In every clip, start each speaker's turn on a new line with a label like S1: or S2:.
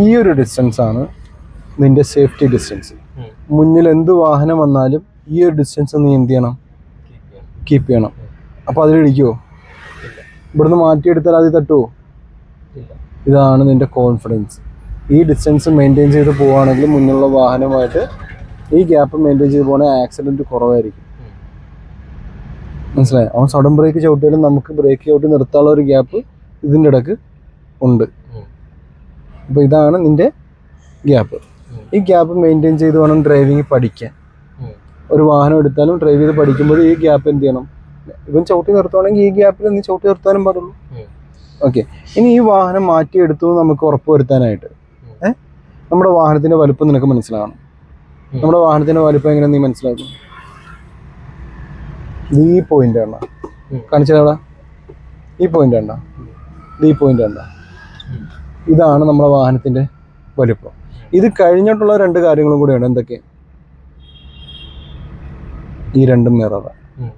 S1: ഈ ഒരു ഡിസ്റ്റൻസ് ആണ് നിന്റെ സേഫ്റ്റി ഡിസ്റ്റൻസ് മുന്നിൽ എന്ത് വാഹനം വന്നാലും ഈ ഒരു ഡിസ്റ്റൻസ് നീ എന്ത് ചെയ്യണം? കീപ്പ് ചെയ്യണം. അപ്പോൾ അതിലിടിക്കുമോ ഇവിടുന്ന് മാറ്റിയെടുത്താൽ അത്
S2: ഇല്ല
S1: ഇതാണ് നിന്റെ കോൺഫിഡൻസ് ഈ ഡിസ്റ്റൻസ് മെയിന്റെയിൻ ചെയ്ത് പോവുകയാണെങ്കിൽ മുന്നിലുള്ള വാഹനമായിട്ട് ഈ ഗ്യാപ്പ് മെയിന്റെയിൻ ചെയ്ത് പോകണമെങ്കിൽ ആക്സിഡന്റ് കുറവായിരിക്കും. മനസ്സിലായി? അവൻ സഡൻ ബ്രേക്ക് ചവിട്ടിയാലും നമുക്ക് ബ്രേക്ക് ചവിട്ടി നിർത്താനുള്ള ഒരു ഗ്യാപ്പ് ഇതിന്റെ ഇടയ്ക്ക് ഉണ്ട്. അപ്പോൾ ഇതാണ് നിന്റെ ഗ്യാപ്പ് ഈ ഗ്യാപ്പ് മെയിന്റെയിൻ ചെയ്ത് വേണം ഡ്രൈവിംഗ് പഠിക്കാൻ. ഒരു വാഹനം എടുത്താലും ഡ്രൈവ് ചെയ്ത് പഠിക്കുമ്പോൾ ഈ ഗ്യാപ്പ് എന്ത് ചെയ്യണം? ഇവൻ ചവിട്ടി നിർത്തുവാണെങ്കിൽ ഈ ഗ്യാപ്പിൽ നീ ചവിട്ടി നിർത്താനും പാടുള്ളൂ. ഓക്കെ ഇനി ഈ വാഹനം മാറ്റിയെടുത്തു നമുക്ക് ഉറപ്പ് വരുത്താനായിട്ട് നമ്മുടെ വാഹനത്തിന്റെ വലുപ്പം നിനക്ക്
S2: മനസ്സിലാകണം
S1: നമ്മുടെ വാഹനത്തിന്റെ വലുപ്പം എങ്ങനെ നീ മനസ്സിലാക്കും? ഈ പോയിന്റ് ആണ്?
S2: ഉം.
S1: ഈ പോയിന്റ് ആണ്? ഈ പോയിന്റ് ആണ്?
S2: ഉം.
S1: ഇതാണ് നമ്മുടെ വാഹനത്തിന്റെ വലുപ്പം. ഇത് കഴിഞ്ഞിട്ടുള്ള രണ്ട് കാര്യങ്ങളും കൂടിയാണ്. എന്തൊക്കെ? ഈ രണ്ടും മിറർ
S2: ഉം.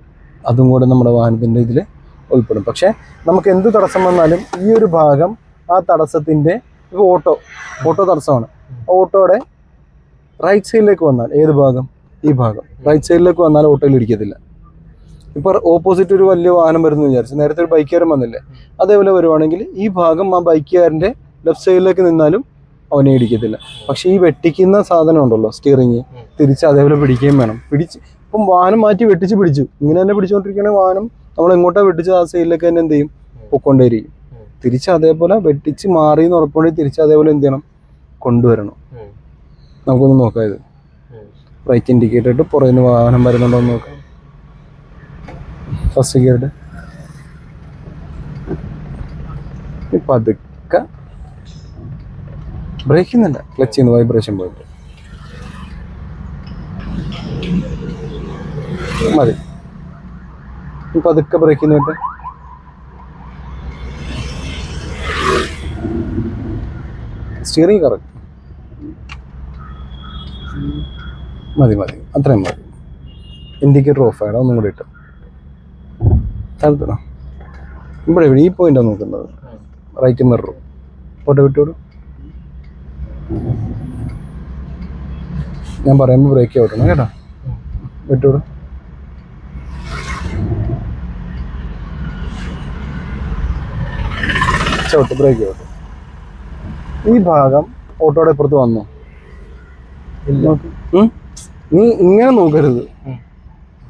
S1: അതും കൂടെ നമ്മുടെ വാഹനത്തിന്റെ ഇതിൽ ഉൾപ്പെടും. പക്ഷേ നമുക്ക് എന്ത് തടസ്സം വന്നാലും ഈ ഒരു ഭാഗം ആ തടസ്സത്തിന്റെ ഇപ്പോൾ ഓട്ടോ ഓട്ടോ തടസ്സമാണ്. ഓട്ടോയുടെ റൈറ്റ് സൈഡിലേക്ക് വന്നാൽ ഏത് ഭാഗം? ഈ ഭാഗം. റൈറ്റ് സൈഡിലേക്ക് വന്നാൽ ഓട്ടോയിൽ ഇരിക്കത്തില്ല. ഇപ്പോൾ ഓപ്പോസിറ്റ് ഒരു വലിയ വാഹനം വരുന്നു വിചാരിച്ചു. നേരത്തെ ഒരു ബൈക്കുകാരൻ വന്നില്ലേ? അതേപോലെ വരുവാണെങ്കിൽ ഈ ഭാഗം ആ ബൈക്കുകാരന്റെ ലെഫ്റ്റ് സൈഡിലേക്ക് നിന്നാലും അവനെ ഇടിക്കത്തില്ല. പക്ഷെ ഈ വെട്ടിക്കുന്ന സാധനം ഉണ്ടല്ലോ സ്റ്റിയറിങ് തിരിച്ച് അതേപോലെ പിടിക്കുകയും വേണം. പിടിച്ച് ഇപ്പം വാഹനം മാറ്റി വെട്ടിച്ച് പിടിച്ചു. ഇങ്ങനെ തന്നെ പിടിച്ചുകൊണ്ടിരിക്കുകയാണെങ്കിൽ വാഹനം നമ്മൾ എങ്ങോട്ടാ വെട്ടിച്ച് ആ സൈഡിലേക്ക് തന്നെ എന്ത് ചെയ്യും? പൊക്കൊണ്ടേയിരിക്കും തിരിച്ച് അതേപോലെ വെട്ടിച്ച് മാറി എന്ന് ഉറപ്പുണ്ടെങ്കിൽ തിരിച്ച് അതേപോലെ എന്ത് ചെയ്യണം? കൊണ്ടുവരണം. നമുക്കൊന്ന് നോക്കാം ഇത്. റൈറ്റ് ഇൻഡിക്കേറ്റർ ഇട്ട് പുറകിൽ നിന്ന് വാഹനം വരുന്നുണ്ടോ എന്ന് നോക്കാം. ഫസ്റ്റ് ഗിയറിട്ട് പതുക്കെ ബ്രേക്ക് ചെയ്യുന്നില്ല ക്ലച്ച് ചെയ്യുന്നു വൈബ്രേഷൻ പോയിട്ട് മതി. ഇപ്പൊ അതൊക്കെ ബ്രേക്ക് ചെയ്യുന്നിട്ട് സ്റ്റിയറിംഗ് കറക്റ്റ് മതി മതി. അത്രയും മതി. ഇൻഡിക്കേറ്റർ ഓഫ് ആയിടാം ഒന്നും കൂടി ഇട്ട്. താഴ്ത്തണം ഇവിടെ ഈ പോയിന്റാണ് നോക്കുന്നത്. റൈറ്റ് മിറർ പോട്ടെ വിട്ടോളൂ ഞാൻ പറയുമ്പോൾ ബ്രേക്ക് ഔട്ടണം കേട്ടോ? വിട്ടോളൂ ചവിട്ട് ബ്രേക്ക് ഔട്ട് ഈ ഭാഗം ഓട്ടോടെ ഇപ്പുറത്ത് വന്നു? നീ ഇങ്ങനെ നോക്കരുത്.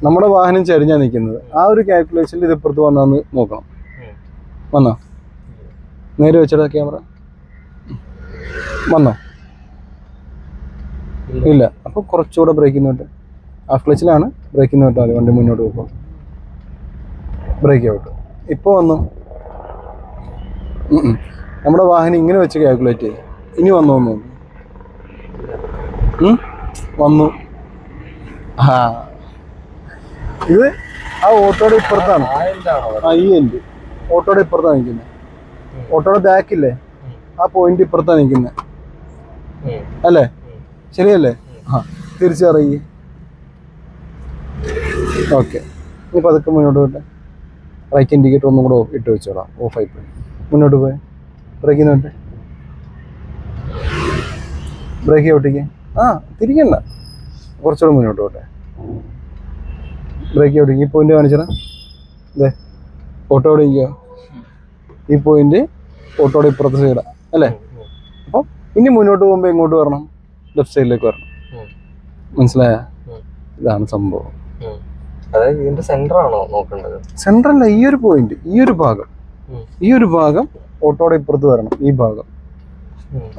S1: നമ്മുടെ വാഹനം ചരിഞ്ഞാ നിൽക്കുന്നത്. ആ ഒരു കാൽക്കുലേഷനിൽ ഇത് ഇപ്പുറത്ത് വന്നാന്ന് നോക്കണം. വന്നോ? നേരെ വെച്ചടാ ക്യാമറ. വന്നോ ഇല്ല അപ്പോൾ കുറച്ചുകൂടെ ബ്രേക്ക് നോട്ട് ആ ക്ലച്ചിലാണ് ബ്രേക്ക് നോട്ട് മതി വണ്ടി മുന്നോട്ട് പോകുമ്പോൾ ബ്രേക്ക് ഔട്ട് ഇപ്പൊ വന്നു. നമ്മുടെ വാഹനം ഇങ്ങനെ വെച്ച് കാൽക്കുലേറ്റ് ചെയ്യും ഇനി വന്നു വന്നു? വന്നു ആ ഇത് ആ ഓട്ടോയുടെ ഇപ്പുറത്താണ്
S2: ആ
S1: ഈ എന്റെ ഓട്ടോയുടെ ഇപ്പുറത്താണ് നിൽക്കുന്നത് ഓട്ടോയുടെ ബാക്കില്ലേ. ആ പോയിന്റ് ഇപ്പുറത്താണ് നിൽക്കുന്നത്. അല്ലേ? ശരിയല്ലേ? ആ തിരിച്ചറിയി. ഓക്കെ. ഇനി പതുക്കെ മുന്നോട്ട് പോട്ടെ. റൈറ്റ് ഇൻഡിക്കേറ്റർ ഒന്നും കൂടെ ഇട്ട് വെച്ചോളാം. ഓഫ് ആയി പോയി. മുന്നോട്ട് പോയി. ബ്രേക്ക് നോട്ടെ ബ്രേക്ക് ഔട്ടിക്ക് ആ തിരിക്കണ്ട. കുറച്ചുകൂടെ മുന്നോട്ട് പോട്ടെ. ബ്രേക്ക് ഔട്ടിക്ക് ഈ പോയിന്റ് കാണിച്ചടാ. ഇതേ ഓട്ടോ ഓടിക്കോ ഈ പോയിന്റ് ഓട്ടോയുടെ ഇപ്പുറത്ത് സൈഡാ അല്ലേ? അപ്പൊ ഇനി മുന്നോട്ട് പോകുമ്പോൾ എങ്ങോട്ട് വരണം? ലെഫ്റ്റ് സൈഡിലേക്ക് വരണം. മനസ്സിലായ? ഇതാണ് സംഭവം.
S2: അതായത് ഇതിന്റെ സെന്റർ ആണോ നോക്കേണ്ടത്?
S1: സെൻട്രല്ല ഈ ഒരു പോയിന്റ് ഈ ഒരു ഭാഗം. ഈ ഒരു ഭാഗം ഓട്ടോയുടെ ഇപ്പുറത്ത് വരണം ഈ ഭാഗം.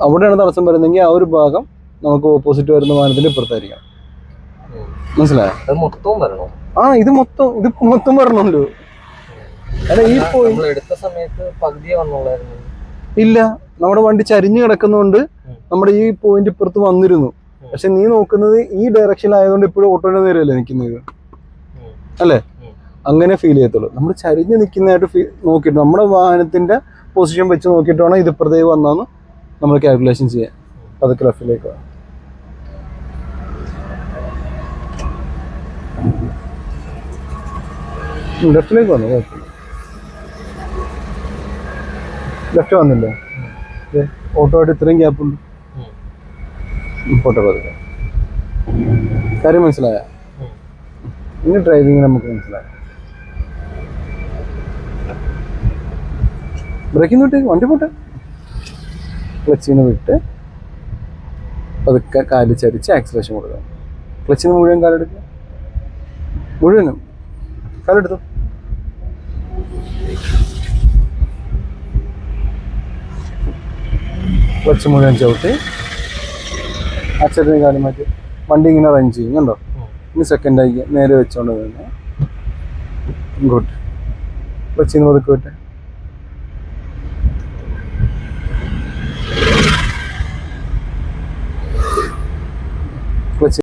S1: അവിടെയാണ് തടസ്സം വരുന്നെങ്കിൽ ആ ഒരു ഭാഗം നമുക്ക് ഓപ്പോസിറ്റ് വരുന്ന വാഹനത്തിന്റെ ഇപ്പുറത്തായിരിക്കണം. മനസ്സിലായോ?
S2: മൊത്തവും വരണോ?
S1: ആ ഇത് മൊത്തം ഇത് മൊത്തം വരണമല്ലോ. അല്ല ഈ പോയിന്റ്
S2: എടുത്ത സമയത്ത് പകുതിയെ വന്നുള്ളായിരുന്നു
S1: ഇല്ല. നമ്മുടെ വണ്ടി ചരിഞ്ഞു കിടക്കുന്നതുകൊണ്ട്. നമ്മുടെ ഈ പോയിന്റ് ഇപ്പുറത്ത് വന്നിരുന്നു. പക്ഷെ നീ നോക്കുന്നത് ഈ ഡയറക്ഷനിലായതുകൊണ്ട് ഇപ്പോഴും ഓട്ടോ നേരെയല്ലേ നിൽക്കുന്നത്. അല്ലേ? അങ്ങനെ ഫീൽ ചെയ്യത്തുള്ളൂ. നമ്മൾ ചരിഞ്ഞ് നിൽക്കുന്നതായിട്ട് ഫീ നോക്കിയിട്ട് നമ്മുടെ വാഹനത്തിന്റെ പൊസിഷൻ വെച്ച് നോക്കിയിട്ട് വേണം ഇത് ഇപ്പുറത്തേക്ക് വന്നാന്ന് നമ്മൾ കാൽക്കുലേഷൻ ചെയ്യാൻ. പതുക്കെ ലെഫ്റ്റിലേക്ക് ലെഫ്റ്റിലേക്ക് വന്നു? ലെഫ്റ്റ് വന്നില്ലേ? ഓട്ടോയായിട്ട് ഇത്രയും ഗ്യാപ്പ് ഉണ്ട്.
S2: ഉം.
S1: പോട്ടെ പതുക്കെ കാര്യം മനസ്സിലായ. ഇനി ഡ്രൈവിംഗ് നമുക്ക് മനസ്സിലായി ബ്രേക്കിന്ന് വിട്ട് വണ്ടി പോട്ടെ. ക്ലച്ചിൽ നിന്ന് വിട്ട് പതുക്കെ കാൽ ചരിച്ച് ആക്സിലേഷൻ കൊടുക്കുക ക്ലച്ചിൽ നിന്ന് മുഴുവൻ കാലെടുക്കുക മുഴുവനും. കാലെടുത്തു? ക്ലച്ച് മുഴുവൻ ചവിട്ടി. അക്ഷരത്തിന് കാലം മാറ്റി. വണ്ടി ഇങ്ങനെ റൺ ചെയ്യും കണ്ടോ. ഇനി സെക്കൻഡ് ആയി നേരെ വെച്ചോണ്ട് തന്നെ ഇങ്ങോട്ട്. ക്ലച്ചിൽ നിന്ന് പതുക്കെ